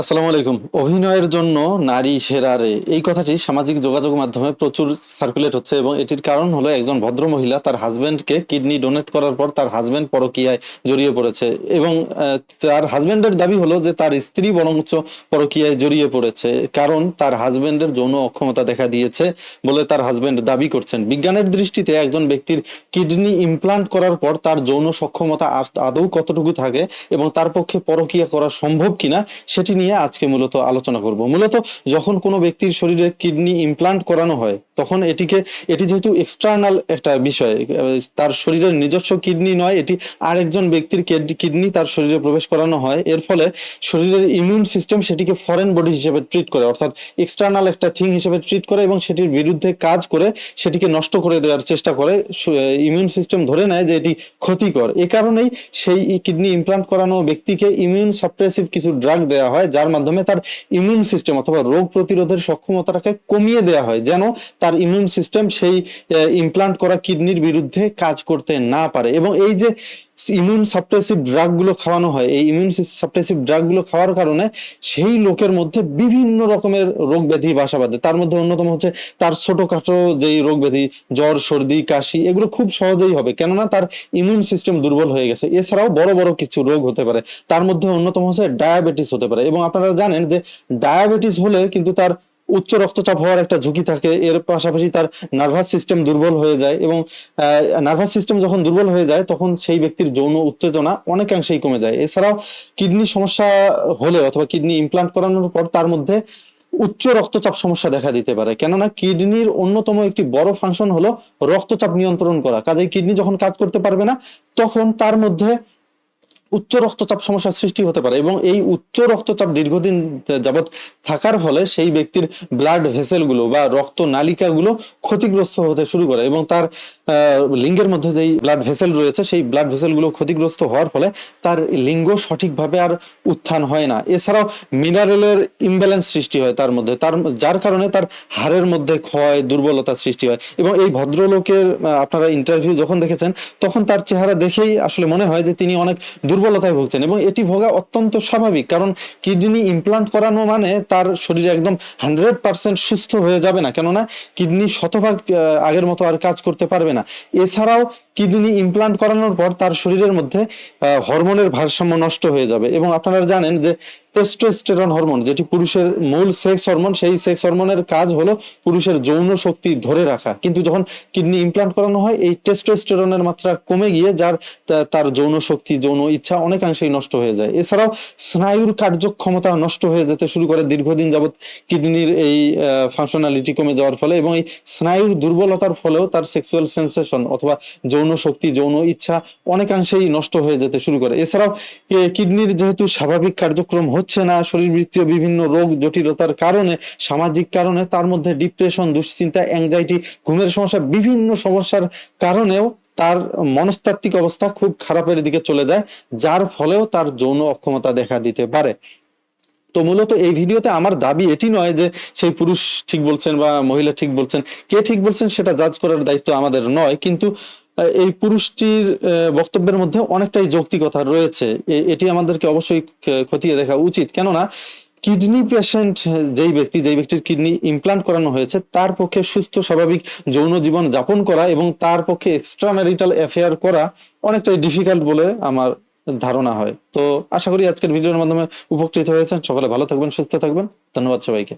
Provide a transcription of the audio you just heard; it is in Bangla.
আসসালামু আলাইকুম। অভিনয়ের জন্য নারী সেরারে। এই কথাটি সামাজিক যোগাযোগ মাধ্যমে প্রচুর সার্কুলেট হচ্ছে এবং এটির কারণ হলো একজন ভদ্র মহিলা তার হাজবেন্ডকে কিডনি ডোনেট করার পর তার হাজবেন্ড পরকীয়ায় জড়িয়ে পড়েছে এবং তার হাজবেন্ডের দাবি হলো যে তার স্ত্রী বরঞ্চ পরকীয়ায় জড়িয়ে পড়েছে। কারণ তার হাজবেন্ডের যৌন অক্ষমতা দেখা দিয়েছে বলে তার হাজবেন্ড দাবি করছেন। বিজ্ঞানের দৃষ্টিতে একজন ব্যক্তির কিডনি ইমপ্লান্ট করার পর তার যৌন সক্ষমতা আদৌ কতটুকু থাকে এবং তার পক্ষে পরকীয়া করা সম্ভব কিনা, সেটি নিয়ে আজকে মূলত আলোচনা করব। মূলত যখন কোনো ব্যক্তির শরীরে কিডনি ইমপ্লান্ট করানো হয়, তখন এটিকে, এটি যেহেতু এক্সটার্নাল একটা বিষয়, তার শরীরের নিজস্ব কিডনি নয়, এটি আরেকজন ব্যক্তির কিডনি তার শরীরে প্রবেশ করানো হয়। এর ফলে শরীরের ইমিউন সিস্টেম সেটিকে ফরেন বডি হিসেবে ট্রিট করে, অর্থাৎ এক্সটার্নাল একটা থিং হিসেবে ট্রিট করে এবং সেটির বিরুদ্ধে কাজ করে সেটিকে নষ্ট করে দেওয়ার চেষ্টা করে ইমিউন সিস্টেম ধরে নেয় যে এটি ক্ষতিকর। এ কারণেই সেই কিডনি ইমপ্লান্ট করানো ব্যক্তিকে ইমিউন সাপ্রেসিভ কিছু ড্রাগ দেওয়া হয় যার মাধ্যমে তার ইমিউন সিস্টেম অথবা রোগ প্রতিরোধের সক্ষমতাটাকে কমিয়ে দেওয়া হয়, যেন তার ইমিউন সিস্টেম সেই ইমপ্লান্ট করা কিডনির বিরুদ্ধে কাজ করতে না পারে। এবং এই যে ইমিউন সাপ্রেসিভ ড্রাগগুলো খাওয়ানো হয়। এই ইমিউন সাপ্রেসিভ ড্রাগগুলো খাওয়ার কারণে সেই লোকের মধ্যে বিভিন্ন রকমের রোগ ব্যাধি বাসা বাঁধে। তার মধ্যে অন্যতম হচ্ছে তার ছোটখাটো যেই রোগ ব্যাধি, জ্বর, সর্দি, কাশি, এগুলো খুব সহজেই হবে। কেননা তার ইমিউন সিস্টেম দুর্বল হয়ে গেছে। এছাড়াও বড় বড় কিছু রোগ হতে পারে। তার মধ্যে অন্যতম হচ্ছে ডায়াবেটিস হতে পারে। এবং আপনারা জানেন যে ডায়াবেটিস হলে কিন্তু তার উচ্চ রক্তচাপ হওয়ার একটা ঝুঁকি থাকে। এর পাশাপাশি তার নার্ভাস সিস্টেম দুর্বল হয়ে যায় এবং নার্ভাস সিস্টেম যখন দুর্বল হয়ে যায়, তখন সেই ব্যক্তির যৌন উত্তেজনা অনেকাংশেই কমে যায়। এছাড়াও কিডনি সমস্যা হলে অথবা কিডনি ইমপ্লান্ট করানোর পর তার মধ্যে উচ্চ রক্তচাপ সমস্যা দেখা দিতে পারে। কেননা কিডনির অন্যতম একটি বড় ফাংশন হলো রক্তচাপ নিয়ন্ত্রণ করা। কাজে কিডনি যখন কাজ করতে পারবে না, তখন তার মধ্যে উচ্চ রক্তচাপ সমস্যার সৃষ্টি হতে পারে এবং এই উচ্চ রক্তচাপ দীর্ঘদিন যাবৎ থাকার ফলে সেই ব্যক্তির ব্লাড ভেসেলগুলো বা রক্ত নালিকাগুলো ক্ষতিগ্রস্ত হতে শুরু করে এবং তার লিঙ্গের মধ্যে যেই ব্লাড ভেসেল রয়েছে সেই ব্লাড ভেসেলগুলো ক্ষতিগ্রস্ত হওয়ার ফলে তার লিঙ্গ সঠিকভাবে আর উত্থান হয় না। এছাড়াও মিনারেলের ইমব্যালেন্স সৃষ্টি হয় তার মধ্যে। তার, যার কারণে তার হাড়ের মধ্যে ক্ষয়, দুর্বলতা সৃষ্টি হয় এবং এই ভদ্রলোকের আপনারা ইন্টারভিউ যখন দেখেছেন তখন তার চেহারা দেখেই আসলে মনে হয় যে তিনি অনেক দুর্বলতায় ভুগছেন এবং এটি ভোগা অত্যন্ত স্বাভাবিক। কারণ কিডনি ইমপ্লান্ট করানো মানে তার শরীরে একদম হান্ড্রেড পার্সেন্ট সুস্থ হয়ে যাবে না। কেননা কিডনি শতভাগ আগের মতো আর কাজ করতে পারবে না। এছাড়াও কিডনি ইমপ্লান্ট করানোর পর তার শরীরের মধ্যে হরমোনের ভারসাম্য নষ্ট হয়ে যাবে। এবং আপনারা জানেন যে টেস্টোস্টেরন হরমোন যেটি পুরুষের মূল সেক্স হরমোন সেই সেক্স হরমোনের কাজ হলো পুরুষের যৌন শক্তি ধরে রাখা। কিন্তু যখন কিডনি ইমপ্লান্ট করানো হয়, এই টেস্টোস্টেরনের মাত্রা কমে গিয়ে যার তার যৌন শক্তি, যৌন ইচ্ছা অনেকাংশেই নষ্ট হয়ে যায়। এছাড়াও স্নায়ুর কার্যক্ষমতা নষ্ট হয়ে যেতে শুরু করে। দীর্ঘদিন যাবত কিডনির এই ফাংশনালিটি কমে যাওয়ার ফলে এবং এই স্নায়ুর দুর্বলতার ফলেও তার সেক্সুয়াল সেন্সেশন অথবা যৌন শক্তি, যৌন ইচ্ছা অনেকাংশেই নষ্ট হয়ে যেতে শুরু করে। এছাড়াও কিডনির যেহেতু স্বাভাবিক কার্যক্রম হচ্ছে না, শরীরবৃত্তীয় বিভিন্ন রোগ জটিলতার কারণে, সামাজিক কারণে, তার মধ্যে ডিপ্রেশন, দুশ্চিন্তা, অ্যাংজাইটি, ঘুমের সমস্যা, বিভিন্ন সমস্যার কারণেও তার মনস্তাত্ত্বিক অবস্থা খুব খারাপের দিকে চলে যায়, যার ফলেও তার যৌন অক্ষমতা দেখা দিতে পারে। তো মূলত এই ভিডিওতে আমার দাবি এটি নয় যে সেই পুরুষ ঠিক বলছেন বা মহিলা ঠিক বলছেন, কে ঠিক বলছেন সেটা জাজ করার দায়িত্ব আমাদের নয়, কিন্তু এই পুরুষটির বক্তব্যের মধ্যে অনেকটাই যৌক্তিকতা রয়েছে। এটি আমাদেরকে অবশ্যই খতিয়ে দেখা উচিত। কেননা, কিডনি পেশেন্ট, যেই ব্যক্তি, যেই ব্যক্তির কিডনি ইমপ্লান্ট করানো হয়েছে, তার পক্ষে সুস্থ, স্বাভাবিক যৌন জীবন যাপন করা এবং তার পক্ষে এক্সট্রা ম্যারিটাল অ্যাফেয়ার করা অনেকটাই ডিফিকাল্ট বলে আমার ধারণা হয়। তো আশা করি আজকের ভিডিওর মাধ্যমে উপকৃত হয়েছেন। সকলে ভালো থাকবেন, সুস্থ থাকবেন। ধন্যবাদ সবাইকে।